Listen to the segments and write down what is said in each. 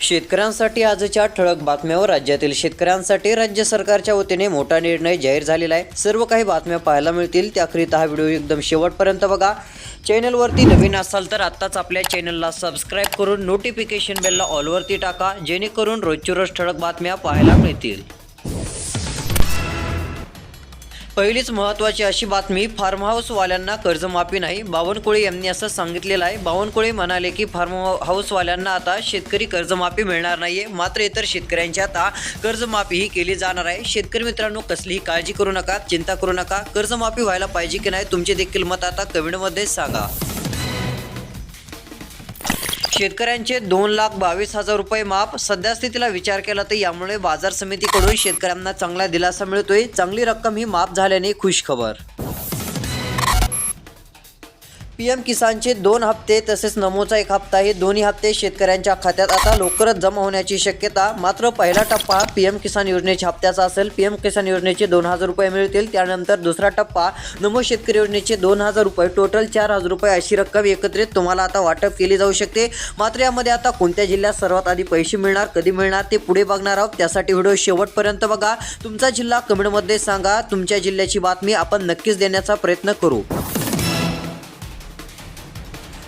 शेतकऱ्यांसाठी आजच्या ठळक बातम्यावर राज्यातील शेतकऱ्यांसाठी राज्य सरकारच्या वतीने मोठा निर्णय जाहीर झालेला आहे. सर्व काही बातम्या पाहायला मिळतील. त्याकरिता हा व्हिडिओ एकदम शेवटपर्यंत बघा. चॅनलवरती नवीन असाल तर आत्ताच आपल्या चॅनलला सबस्क्राईब करून नोटिफिकेशन बेलला ऑलवरती टाका जेणेकरून रोजची रोज ठळक बातम्या पाहायला मिळतील. पहिलीच महत्त्वाची अशी बातमी फार्म हाऊसवाल्यांना कर्जमाफी नाही. बावनकुळे यांनी असं सांगितलेलं आहे. बावनकुळे म्हणाले की फार्म हाऊसवाल्यांना आता शेतकरी कर्जमाफी मिळणार नाहीये. मात्र इतर शेतकऱ्यांची आता कर्जमाफीही केली जाणार आहे. शेतकरी मित्रांनो कसलीही काळजी करू नका चिंता करू नका. कर्जमाफी व्हायला पाहिजे की नाही तुमचे देखील मत आता कमेंटमध्ये सांगा. शेतकऱ्यांचे दोन लाख बावीस हजार रुपये माफ. सध्या स्थितीला विचार केला तर यामुळे बाजार समितीकडून शेतकऱ्यांना चांगला दिलासा मिळतोय. चांगली रक्कम ही माफ झाल्याने खुश खबर. पीएम किसानचे दोन हप्ते तसेच नमोचा एक हप्ता हे दोन्ही हप्ते शेतकऱ्यांच्या खात्यात आता लवकरच जमा होण्याची शक्यता. मात्र पहिला टप्पा पीएम किसान योजनेच्या हप्त्याचा असेल. पीएम किसान योजनेचे दोन हजार रुपये मिळतील. त्यानंतर दुसरा टप्पा नमो शेतकरी योजनेचे दोन हजार रुपये टोटल चार हजार रुपये अशी रक्कम एकत्रित तुम्हाला आता वाटप केली जाऊ शकते. मात्र यामध्ये आता कोणत्या जिल्ह्यात सर्वात आधी पैसे मिळणार कधी मिळणार ते पुढे बघणार आहोत. त्यासाठी व्हिडिओ शेवटपर्यंत बघा. तुमचा जिल्हा कमेंटमध्ये सांगा. तुमच्या जिल्ह्याची बातमी आपण नक्कीच देण्याचा प्रयत्न करू.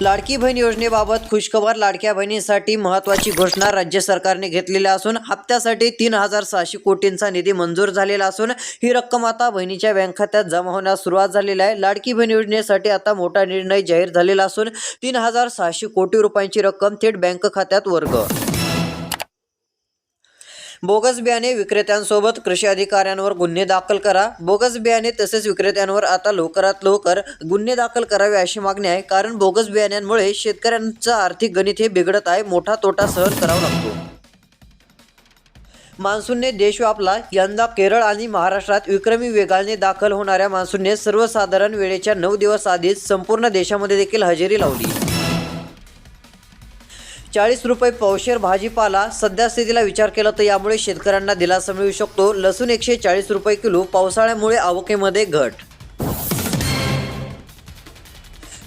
लाडकी बहीण योजनेबाबत खुशखबर लाडक्या बहिणींसाठी महत्त्वाची घोषणा राज्य सरकारने घेतलेली असून हप्त्यासाठी तीन हजार सहाशे कोटींचा निधी मंजूर झालेला असून ही रक्कम आता बहिणीच्या बँक खात्यात जमा होण्यास सुरुवात झालेली आहे. लाडकी बहीण योजनेसाठी आता मोठा निर्णय जाहीर झालेला असून तीन हजार सहाशे कोटी रुपयांची रक्कम थेट बँक खात्यात वर्ग बोगस बियाणे विक्रेत्यांसोबत कृषी अधिकाऱ्यांवर गुन्हे दाखल करा. बोगस बियाणे तसेच विक्रेत्यांवर आता लवकरात लवकर गुन्हे दाखल करावे अशी मागणी आहे. कारण बोगस बियाण्यांमुळे शेतकऱ्यांचं आर्थिक गणित हे बिघडत आहे. मोठा तोटा सहन करावा लागतो. मान्सूनने देश व्यापला. यंदा केरळ आणि महाराष्ट्रात विक्रमी वेगाने दाखल होणाऱ्या मान्सूनने सर्वसाधारण वेळेच्या नऊ दिवस आधीच संपूर्ण देशामध्ये देखील हजेरी लावली. चाळीस रुपये पावशेर भाजीपाला सध्या स्थितीला विचार केला तर यामुळे शेतकऱ्यांना दिलासा मिळू शकतो. लसूण एकशे चाळीस रुपये किलो पावसाळ्यामुळे आवकेमध्ये घट.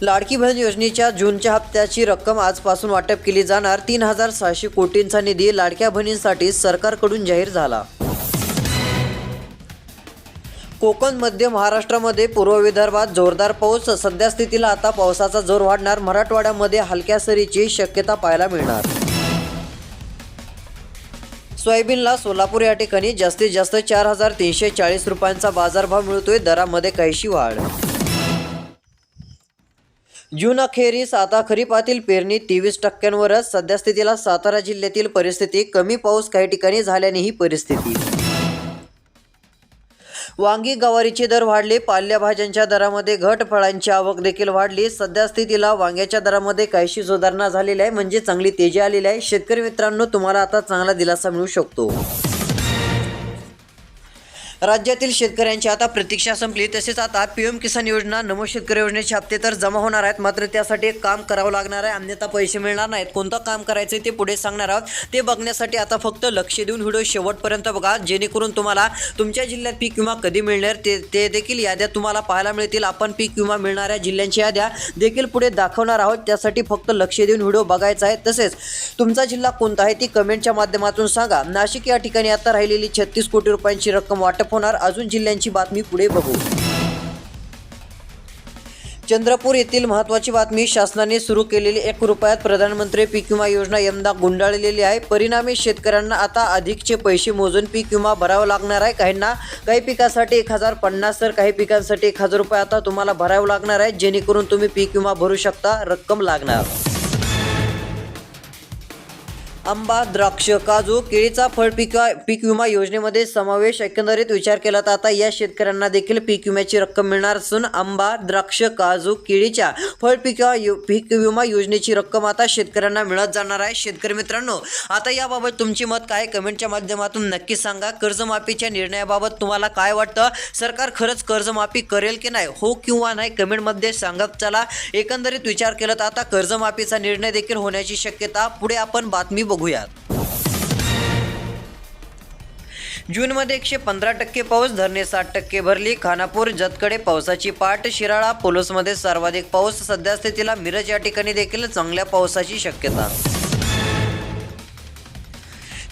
लाडकी बहीण योजनेच्या जूनच्या हप्त्याची रक्कम आजपासून वाटप केली जाणार. तीन हजार सहाशे कोटींचा निधी लाडक्या बहिणींसाठी सरकारकडून जाहीर झाला. कोकण मध्य महाराष्ट्रामध्ये पूर्व विदर्भात जोरदार पाऊस. सध्या स्थितीला आता पावसाचा जोर वाढणार. मराठवाड्यामध्ये हलक्या सरीची शक्यता पाहायला मिळणार. सोयाबीनला सोलापूर या ठिकाणी जास्तीत जास्त चार हजार तीनशे चाळीस रुपयांचा बाजारभाव मिळतोय. दरामध्ये काहीशी वाढ. जून अखेरीस आता खरीपातील पेरणी तेवीस टक्क्यांवरच. सध्या स्थितीला सातारा जिल्ह्यातील परिस्थिती कमी पाऊस काही ठिकाणी झाल्याने ही परिस्थिती. वांगी गवारीचे दर वाढले पालेभाज्यांच्या दरामध्ये घट फळांची आवक देखील वाढली. सध्या स्थितीला वांग्याच्या दरामध्ये काहीशी सुधारणा झालेली आहे म्हणजे चांगली तेजी आलेली आहे. शेतकरी मित्रांनो तुम्हाला आता चांगला दिलासा मिळू शकतो. राज्यातील शेतकऱ्यांची आता प्रतीक्षा संपली. तसेच आता पी एम किसान योजना नमो शेतकरी योजनेचे हप्ते तर जमा होणार आहेत. मात्र त्यासाठी एक काम करावं लागणार आहे. अन्यथा पैसे मिळणार नाहीत. कोणतं काम करायचं ते पुढे सांगणार आहोत. ते बघण्यासाठी आता फक्त लक्ष देऊन व्हिडिओ शेवटपर्यंत बघा. जेणेकरून तुम्हाला तुमच्या जिल्ह्यात पीक विमा कधी मिळणार ते ते देखील याद्या तुम्हाला पाहायला मिळतील. आपण पीक विमा मिळणाऱ्या जिल्ह्यांच्या याद्या देखील पुढे दाखवणार आहोत. त्यासाठी फक्त लक्ष देऊन व्हिडिओ बघायचा आहे. तसेच तुमचा जिल्हा कोणता आहे ती कमेंटच्या माध्यमातून सांगा. नाशिक या ठिकाणी आता राहिलेली छत्तीस कोटी रुपयांची रक्कम वाटप होणार? अजून जिल्ह्यांची बातमी पुढे बघू. चंद्रपूर येथील महत्त्वाची बातमी शासनाने सुरू केलेली एक रुपयात प्रधानमंत्री पीक विमा योजना यंदा गुंडाळलेली आहे. परिणामी शेतकऱ्यांना आता अधिकचे पैसे मोजून पीक विमा भरावा लागणार आहे. काहींना काही पिकासाठी एक हजार पन्नास तर काही पिकांसाठी एक हजार रुपये आता तुम्हाला भरावं लागणार आहे. जेणेकरून तुम्ही पीक विमा भरू शकता रक्कम लागणार. आंबा द्राक्ष काजू केळीचा फळ पीक पीक विमा योजनेमध्ये समावेश एकंदरीत विचार केला तर आता या शेतकऱ्यांना देखील पीक विम्याची रक्कम मिळणार असून आंबा द्राक्ष काजू केळीच्या फळ पीक पीक विमा योजनेची रक्कम आता शेतकऱ्यांना मिळत जाणार आहे. शेतकरी मित्रांनो आता याबाबत तुमची मत काय कमेंटच्या माध्यमातून नक्की सांगा. कर्जमाफीच्या निर्णयाबाबत तुम्हाला काय वाटतं? सरकार खरंच कर्जमाफी करेल की नाही? हो किंवा नाही कमेंटमध्ये सांगत चला एकंदरीत विचार केला तर आता कर्जमाफीचा निर्णय देखील होण्याची शक्यता. पुढे आपण बातमी बघूयात. जूनमध्ये एकशे पंधरा टक्के पाऊस धरणे साठ टक्के भरली. खानापूर जतकडे पावसाची पाठ शिराळा पोलोसमध्ये सर्वाधिक पाऊस. सध्या स्थितीला मिरज या ठिकाणी देखील चांगल्या पावसाची शक्यता.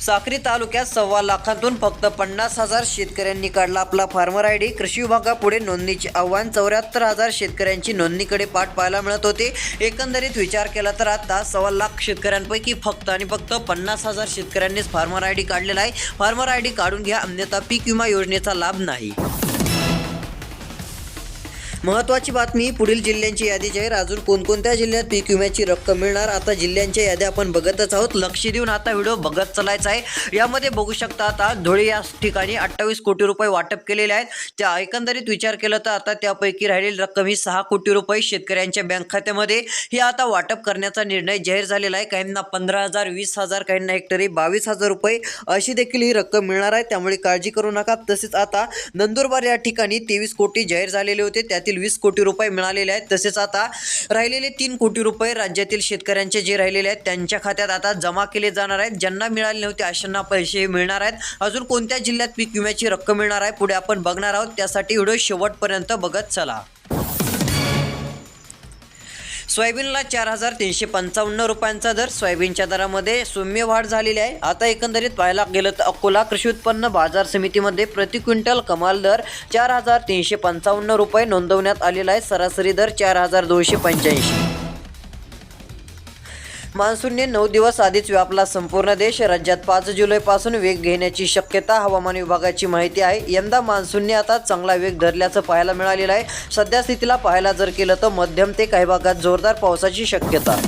साक्री तालुक्यात सव्वा लाखातून फक्त पन्नास हजार शेतकऱ्यांनी काढला आपला फार्मर आय डी. कृषी विभागापुढे नोंदणीचे आव्हान. चौऱ्याहत्तर हजार शेतकऱ्यांची नोंदणीकडे पाठ पाहायला मिळत होते. एकंदरीत विचार केला तर आता सव्वा लाख शेतकऱ्यांपैकी फक्त आणि फक्त पन्नास हजार शेतकऱ्यांनीच फार्मर आय डी काढलेला आहे. फार्मर आय डी काढून घ्या. अन्यथा पीक विमा योजनेचा लाभ नाही. महत्त्वाची बातमी पुढील जिल्ह्यांची यादी जाहीर. अजून कोणकोणत्या जिल्ह्यात पीक विम्याची रक्कम मिळणार? आता जिल्ह्यांच्या याद्या आपण बघतच आहोत. लक्ष देऊन आता व्हिडिओ बघत चालायचा आहे. यामध्ये बघू शकता आता धुळे या ठिकाणी अठ्ठावीस कोटी रुपये वाटप केलेले आहेत. त्या एकंदरीत विचार केला तर आता त्यापैकी राहिलेली रक्कम ही सहा कोटी रुपये शेतकऱ्यांच्या बँक खात्यामध्ये. ही आता वाटप करण्याचा निर्णय जाहीर झालेला आहे. काहींना पंधरा हजार वीस हजार काहींना हेक्टरी बावीस हजार रुपये अशी देखील ही रक्कम मिळणार आहे. त्यामुळे काळजी करू नका. तसेच आता नंदुरबार या ठिकाणी तेवीस कोटी जाहीर झालेले होते. त्यातील वीस कोटी रुपये मिळालेले आहेत. तसेच आता राहिलेले तीन कोटी रुपये राज्यातील शेतकऱ्यांचे जे राहिलेले आहेत त्यांच्या खात्यात आता जमा केले जाणार आहेत. ज्यांना मिळाले नव्हते अशांना पैसे मिळणार आहेत. अजून कोणत्या जिल्ह्यात पीक विम्याची रक्कम मिळणार आहे पुढे आपण बघणार आहोत. त्यासाठी व्हिडिओ शेवटपर्यंत बघत चला. सोयाबीनला चार हजार तीनशे पंचावन्न रुपयांचा दर. सोयाबीनच्या दरामध्ये सौम्य वाढ झालेली आहे. आता एकंदरीत पाहायला गेलं तर अकोला कृषी उत्पन्न बाजार समितीमध्ये प्रति क्विंटल कमाल दर चार हजार तीनशे पंचावन्न रुपये नोंदवण्यात आलेला आहे. सरासरी दर चार हजार दोनशे पंच्याऐंशी. मान्सूनने नऊ दिवस आधीच व्यापला संपूर्ण देश. राज्यात पाच जुलैपासून वेग घेण्याची शक्यता हवामान विभागाची माहिती आहे. यंदा मान्सूनने आता चांगला वेग धरल्याचं पाहायला मिळालेलं आहे. सध्या स्थितीला पाहायला जर केलं तर मध्यम ते काही भागात जोरदार पावसाची शक्यता.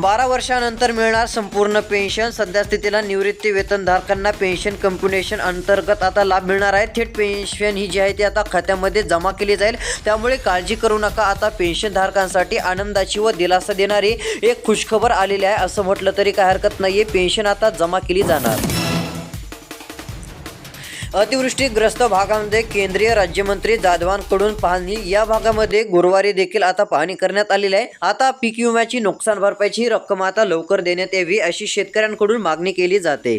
बारा वर्षानंतर मिळणार संपूर्ण पेन्शन. सध्या स्थितीला निवृत्ती वेतनधारकांना पेन्शन कम्प्युनेशन अंतर्गत आता लाभ मिळणार आहे. थेट पेन्शन ही जी आहे ती आता खात्यामध्ये जमा केली जाईल. त्यामुळे काळजी करू नका. आता पेन्शनधारकांसाठी आनंदाची व दिलासा देणारी एक खुशखबर आलेली आहे. असं म्हटलं तरी काय हरकत नाहीये. पेन्शन आता जमा केली जाणार. अतिवृष्टीग्रस्त भागामध्ये केंद्रीय राज्यमंत्री जाधवांकडून पाहणी. या भागामध्ये गुरुवारी देखील आता पाहणी करण्यात आलेली आहे. आता पीक विम्याची नुकसान भरपाईची रक्कम आता लवकर देण्यात यावी अशी शेतकऱ्यांकडून मागणी केली जाते.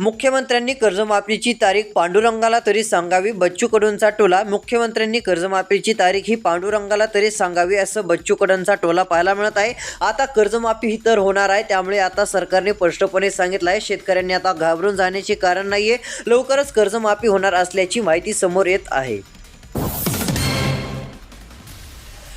मुख्यमंत्र्यांनी कर्जमाफीची तारीख पांडुरंगाला तरी सांगावी बच्चू कडूंचा टोला. मुख्यमंत्र्यांनी कर्जमाफीची तारीख ही पांडुरंगाला तरी सांगावी असं बच्चू कडूंचा टोला पाहायला मिळत आहे. आता कर्जमाफी ही तर होणार आहे त्यामुळे आता सरकारने स्पष्टपणे सांगितलं आहे. शेतकऱ्यांनी आता घाबरून जाण्याचे कारण नाही आहे लवकरच कर्जमाफी होणार असल्याची माहिती समोर येत आहे.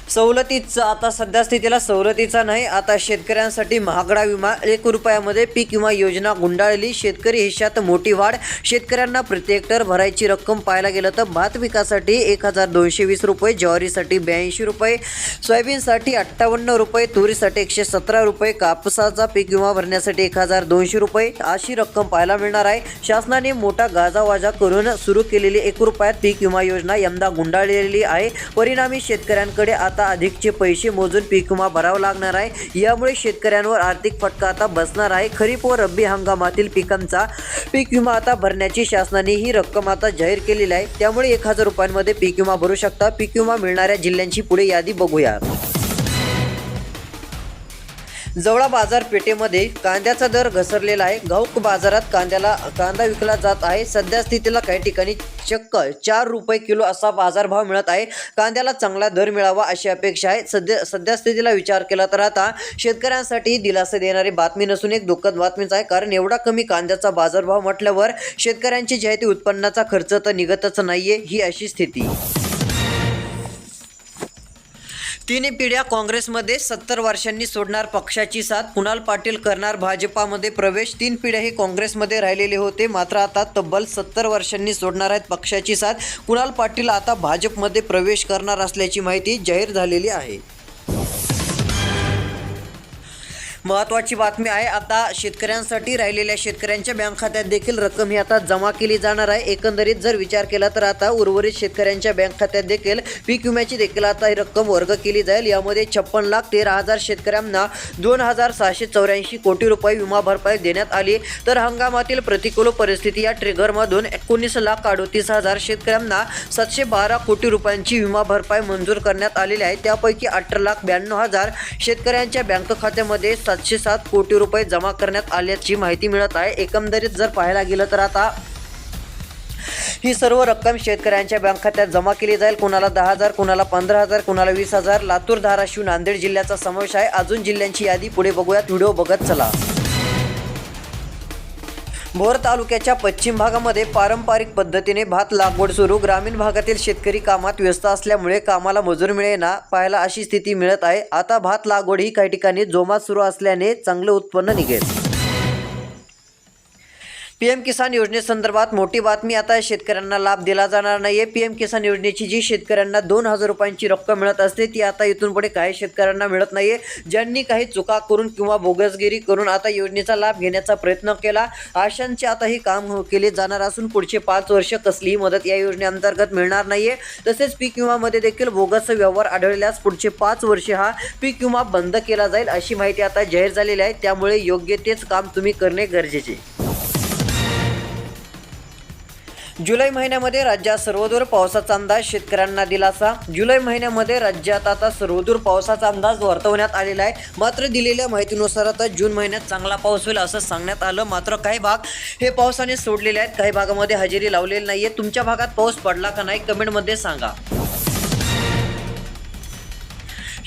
सवलतीचा आता सध्या स्थितीला सवलतीचा नाही आता शेतकऱ्यांसाठी महागडा विमा एक रुपयामध्ये पीक विमा योजना गुंडाळली. शेतकरी हिश्यात मोठी वाढ शेतकऱ्यांना प्रति हेक्टर भरायची रक्कम पाहायला गेलं तर भात पिकासाठी एक हजार दोनशे वीस रुपये ज्वारीसाठी ब्याऐंशी रुपये सोयाबीनसाठी अठ्ठावन्न रुपये तुरीसाठी एकशे सतरा रुपये कापसाचा पीक विमा भरण्यासाठी एक हजार दोनशे रुपये अशी रक्कम पाहायला मिळणार आहे. शासनाने मोठा गाजावाजा करून सुरू केलेली एक रुपयात पीक विमा योजना यंदा गुंडाळलेली आहे. परिणामी शेतकऱ्यांकडे आता आता अधिकचे पैसे मोजून पीक विमा भरावा लागणार आहे. यामुळे शेतकऱ्यांवर आर्थिक फटका आता बसणार आहे. खरीप व रब्बी हंगामातील पिकांचा पीक विमा आता भरण्याची शासनाने ही रक्कम आता जाहीर केलेली आहे. त्यामुळे एक हजार रुपयांमध्ये पीक विमा भरू शकता. पीक विमा मिळणाऱ्या जिल्ह्यांची पुढे यादी बघूया. जवळा बाजारपेठेमध्ये कांद्याचा दर घसरलेला आहे. घाऊक बाजारात कांद्याला कांदा विकला जात आहे. सध्या स्थितीला काही ठिकाणी चक्क चार रुपये किलो असा बाजारभाव मिळत आहे. कांद्याला चांगला दर मिळावा अशी अपेक्षा आहे. सध्या सध्या स्थितीला विचार केला तर आता शेतकऱ्यांसाठी दिलासा देणारी बातमी नसून एक दुःखद बातमीच आहे. कारण एवढा कमी कांद्याचा बाजारभाव म्हटल्यावर शेतकऱ्यांची जी आहे ती उत्पन्नाचा खर्च तर निघतच नाहीये ही अशी स्थिती. तिन्ही पिढ्या काँग्रेसमध्ये सत्तर वर्षांनी सोडणार पक्षाची साथ. कुणाल पाटील करणार भाजपामध्ये प्रवेश? तीन पिढ्या हे काँग्रेसमध्ये राहिलेले होते. मात्र आता तब्बल सत्तर वर्षांनी सोडणार आहेत पक्षाची साथ. कुणाल पाटील आता भाजपमध्ये प्रवेश करणार असल्याची माहिती जाहीर झालेली आहे. महत्त्वाची बातमी आहे आता शेतकऱ्यांसाठी राहिलेल्या शेतकऱ्यांच्या बँक खात्यात देखील रक्कम ही आता जमा केली जाणार आहे. एकंदरीत जर विचार केला तर आता उर्वरित शेतकऱ्यांच्या बँक खात्यात देखील पीक विम्याची देखील आता ही रक्कम वर्ग केली जाईल. यामध्ये छप्पन लाख तेरा हजार शेतकऱ्यांना दोन हजार सहाशे चौऱ्याऐंशी कोटी रुपये विमा भरपाई देण्यात आली. तर हंगामातील प्रतिकूल परिस्थिती या ट्रिगरमधून एकोणीस लाख अडोतीस हजार शेतकऱ्यांना सातशे बारा कोटी रुपयांची विमा भरपाई मंजूर करण्यात आलेली आहे. त्यापैकी अठरा लाख ब्याण्णव हजार शेतकऱ्यांच्या बँक खात्यामध्ये सातशे सात कोटी रुपये जमा करण्यात आल्याची माहिती मिळत आहे. एकंदरीत जर पाहायला गेलं तर आता ही सर्व रक्कम शेतकऱ्यांच्या बँक खात्यात जमा केली जाईल. कुणाला दहा हजार कुणाला पंधरा हजार कुणाला वीस हजार. लातूर धाराशिव नांदेड जिल्ह्याचा समावेश आहे. अजून जिल्ह्यांची यादी पुढे बघूयात. व्हिडिओ बघत चला. भोर तालुक्याच्या पश्चिम भागामध्ये पारंपरिक पद्धतीने भात लागवड सुरू. ग्रामीण भागातील शेतकरी कामात व्यस्त असल्यामुळे कामाला मजूर मिळेना पाहायला अशी स्थिती मिळत आहे. आता भात लागवड ही काही ठिकाणी जोमात सुरू असल्याने चांगलं उत्पन्न निघेल. पीएम किसान योजनेसंदर्भात मोठी बातमी आता शेतकऱ्यांना लाभ दिला जाणार नाही आहे पी पीएम किसान योजनेची जी शेतकऱ्यांना दोन हजार रुपयांची रक्कम मिळत असते ती आता इथून पुढे काही शेतकऱ्यांना मिळत नाही आहे ज्यांनी काही चुका करून किंवा बोगसगिरी करून आता योजनेचा लाभ घेण्याचा प्रयत्न केला आशांचे आता हे काम हो- केले जाणार असून पुढचे पाच वर्ष कसलीही मदत या योजनेअंतर्गत मिळणार नाही आहे तसेच पीक विमामध्ये देखील बोगस व्यवहार आढळल्यास पुढचे पाच वर्षे हा पीक विमा बंद केला जाईल अशी माहिती आता जाहीर झालेली आहे. त्यामुळे योग्य तेच काम तुम्ही करणे गरजेचे जुलै महिन्यामध्ये राज्यात सर्वदूर पावसाचा अंदाज शेतकऱ्यांना दिलासा. जुलै महिन्यामध्ये राज्यात आता सर्वदूर पावसाचा अंदाज वर्तवण्यात आलेला आहे. मात्र दिलेल्या माहितीनुसार आता जून महिन्यात चांगला पाऊस होईल असं सांगण्यात आलं. मात्र काही भाग हे पावसाने सोडलेले आहेत. काही भागामध्ये हजेरी लावलेली नाही आहे तुमच्या भागात पाऊस पडला का नाही कमेंटमध्ये सांगा.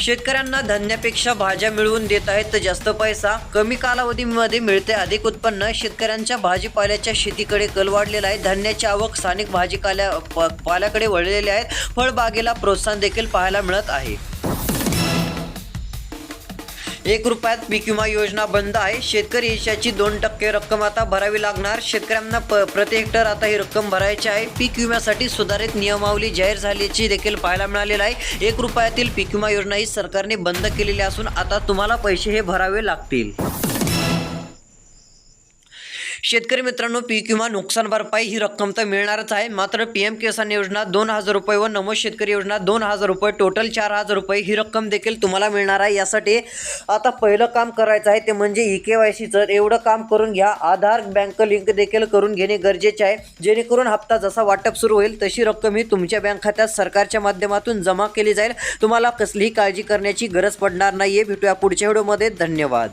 शेतकऱ्यांना धान्यापेक्षा भाज्या मिळवून देत आहेत तर जास्त पैसा कमी कालावधीमध्ये मिळते. अधिक उत्पन्न शेतकऱ्यांच्या भाजीपाल्याच्या शेतीकडे कल वाढलेला आहे. धान्याची आवक स्थानिक भाजीपाल्या प- पाल्याकडे वळलेले आहेत फळबागेला प्रोत्साहन देखील पाहायला मिळत आहे. एक रुपयात पीक विमा योजना बंद आहे. शेतकरी हिश्याची दोन टक्के रक्कम आता भरावी लागणार. शेतकऱ्यांना प प्रति हेक्टर आता ही रक्कम भरायची आहे. पीक विम्यासाठी सुधारित नियमावली जाहीर झाल्याची देखील पाहायला मिळालेलं आहे. एक रुपयातील पीक विमा योजना ही सरकारने बंद केलेली असून आता तुम्हाला पैसे हे भरावे लागतील. शेतकरी मित्रांनो पीक विमा नुकसान भरपाई ही रक्कम तर मिळणारच आहे. मात्र पी एम किसान योजना दोन हजार रुपये व नमो शेतकरी योजना दोन हजार रुपये टोटल चार हजार रुपये ही रक्कम देखील तुम्हाला मिळणार आहे. यासाठी आता पहिलं काम करायचं आहे ते म्हणजे ई के वाय सीचं. एवढं काम करून घ्या. आधार बँक लिंक देखील करून घेणे गरजेचे आहे. जेणेकरून हप्ता जसा वाटप सुरू होईल तशी रक्कम ही तुमच्या बँक खात्यात सरकारच्या माध्यमातून जमा केली जाईल. तुम्हाला कसलीही काळजी करण्याची गरज पडणार नाही आहे भेटूया पुढच्या व्हिडिओमध्ये. धन्यवाद.